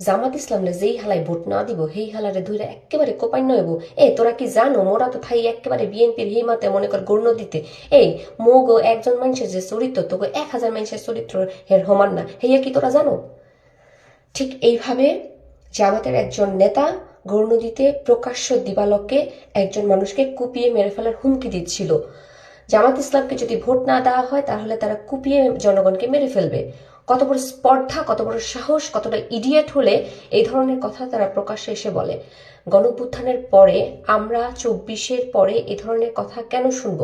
জামাত ইসলামরে যেই হালাই ভোট না দিব, সেই হালারে ধরে একেবারে কোপাই নয়ব এ, তোরা কি জানো, মোরা তো থাই একেবারে বিএনপির হিমাতে মনে কর গণ্য দিতে। এই মোগো একজন মানুষের যে চরিত্র তোকে এক হাজার মানুষের চরিত্র হের সমান না। হেয়া কি তোরা জানো? ঠিক এইভাবে জামাতের একজন নেতা গৌরনদীতে প্রকাশ্য দিবালককে একজন মানুষকে কুপিয়ে মেরে ফেলার হুমকি দিচ্ছিল। জামাত ইসলামকে যদি ভোট না দেওয়া হয়, তাহলে তারা কুপিয়ে জনগণকে মেরে ফেলবে। কত বড় স্পর্ধা, কত বড় সাহস, কতটা ইডিয়েট হলে এই ধরনের কথা তারা প্রকাশ্যে এসে বলে। গণপুত্থানের পরে আমরা চব্বিশের পরে এ ধরনের কথা কেন শুনব?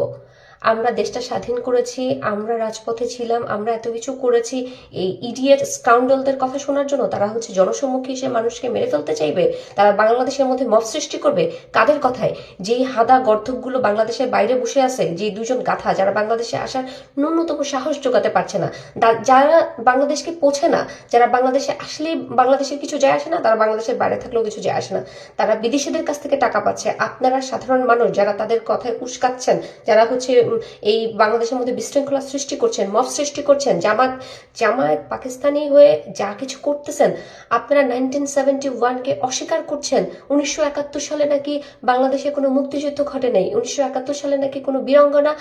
আমরা দেশটা স্বাধীন করেছি, আমরা রাজপথে ছিলাম, আমরা এত কিছু করেছি। এই ইডিয়েট স্কাউন্ডলদের কথা শোনার জন্য তারা হচ্ছে জনসম্মুখে এসে মানুষকে মেরে ফেলতে চাইবে। তারা বাংলাদেশের মধ্যে মব সৃষ্টি করবে। কাদের কথায়? যেই হাদা গর্ধকগুলো বাংলাদেশের বাইরে বসে আছে যে দুজন গাথা যারা বাংলাদেশে আসার ন্যূনতম সাহস জোগাতে পারছে না যারা বাংলাদেশকে পোছে না, যারা বাংলাদেশে আসলে বাংলাদেশের কিছু যায় আসে না, তারা বাংলাদেশের বাইরে থাকলেও কিছু যায় আসে না। তারা বিদেশিদের কাছ থেকে টাকা পাচ্ছে। আপনারা সাধারণ মানুষ যারা তাদের কথায় উস্কাচ্ছেন, যারা হচ্ছে এই বাংলাদেশের মধ্যে বিশৃঙ্খলা সৃষ্টি করছেন, মফ সৃষ্টি করছেন, জামাত, জামায়াত পাকিস্তানি হয়ে যা কিছু করতেছেন, আপনারা নাইনটিন সেভেন্টি ওয়ানকে অস্বীকার করছেন, উনিশশো একাত্তর সালে নাকি বাংলাদেশে কোনো মুক্তিযুদ্ধ ঘটে নাই, উনিশশো একাত্তর সালে নাকি কোনো বীরাঙ্গনা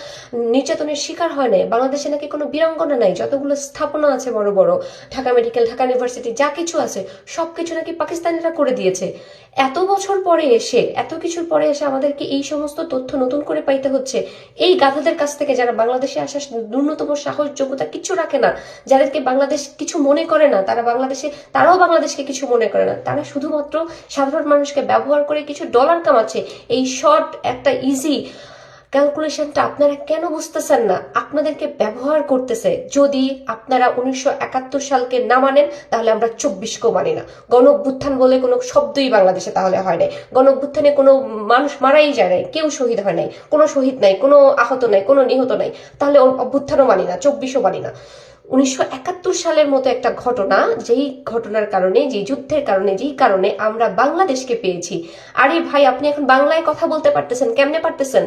নির্যাতনের শিকার হয় নাই, বাংলাদেশে নাকি কোনো বীরাঙ্গনা নাই, যতগুলো স্থাপনা আছে বড় বড়, ঢাকা মেডিকেল, ঢাকা ইউনিভার্সিটি, যা কিছু আছে সব কিছু নাকি পাকিস্তানিরা করে দিয়েছে। এত বছর পরে এসে, এত কিছুর পরে এসে আমাদেরকে এই সমস্ত তথ্য নতুন করে পাইতে হচ্ছে, এই গাধাদের কাছ থেকে যারা বাংলাদেশে আসার ন্যূনতম সাহস, যোগ্যতা কিছু রাখে না, যাদেরকে বাংলাদেশ কিছু মনে করে না, তারা বাংলাদেশে তারাও বাংলাদেশকে কিছু মনে করে না। তারা শুধুমাত্র সাধারণ মানুষকে ব্যবহার করে কিছু ডলার কামাচ্ছে। এই শর্ট একটা ইজি ক্যালকুলেশনটা আপনারা কেন বুঝতেছেন না? আপনাদেরকে ব্যবহার করতেছে যদি আপনারা উনিশশো একাত্তর সালকে না মানেন, তাহলে আমরা চব্বিশকেও মানি না। গণ অভ্যুত্থান বলে কোনো শব্দই বাংলাদেশে তাহলে হয় নাই। গণ অভ্যুত্থানে কোনো মানুষ মারাই যায় নাই, কেউ শহীদ হয় নাই, কোনো শহীদ নাই, কোনো আহত নাই, কোনো নিহত নাই, তাহলে অভ্যুত্থানও মানি না, চব্বিশও মানি না। উনিশশো একাত্তর সালের মতো একটা ঘটনা, যেই ঘটনার কারণে, যেই যুদ্ধের কারণে, যেই কারণে আমরা বাংলাদেশকে পেয়েছি। আরে ভাই, আপনি এখন বাংলায় কথা বলতে পারতেছেন, কেমনে পারতেছেন?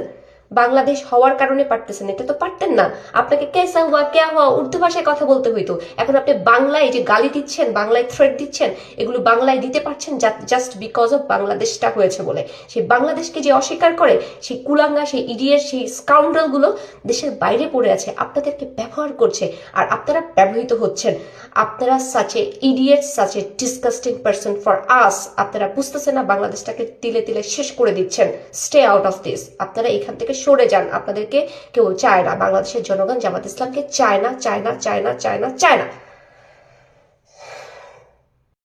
বাংলাদেশ হওয়ার কারণে পারতেছেন এটা তো পারতেন না। আপনাকে কেসা হওয়া কেয়া হওয়া উর্দু ভাষায় কথা বলতে হইতো। এখন আপনি বাংলায় যে গালি দিচ্ছেন, বাংলায় থ্রেড দিচ্ছেন, এগুলো বাংলায় দিতে পারছেন জাস্ট বিকজ অফ বাংলাদেশটা হয়েছে বলে। সেই বাংলাদেশকে যে অস্বীকার করে, সেই কুলাঙ্গা, সেই ইডিয়েট সেই স্কাউন্ডালগুলো দেশের বাইরে পড়ে আছে, আপনাদেরকে ব্যবহার করছে আর আপনারা ব্যবহৃত হচ্ছেন। আপনারা such a idiot such a disgusting person for us আপনারা বুঝতেছেন না বাংলাদেশটাকে তিলে তিলে শেষ করে দিচ্ছেন। স্টে আউট অফ দিস আপনারা এখান থেকে সরে যান। আপনাদেরকে কেউ চায় না। বাংলাদেশের জনগণ জামাত ইসলামকে চায় না চায় না চায় না চায় না চায় না।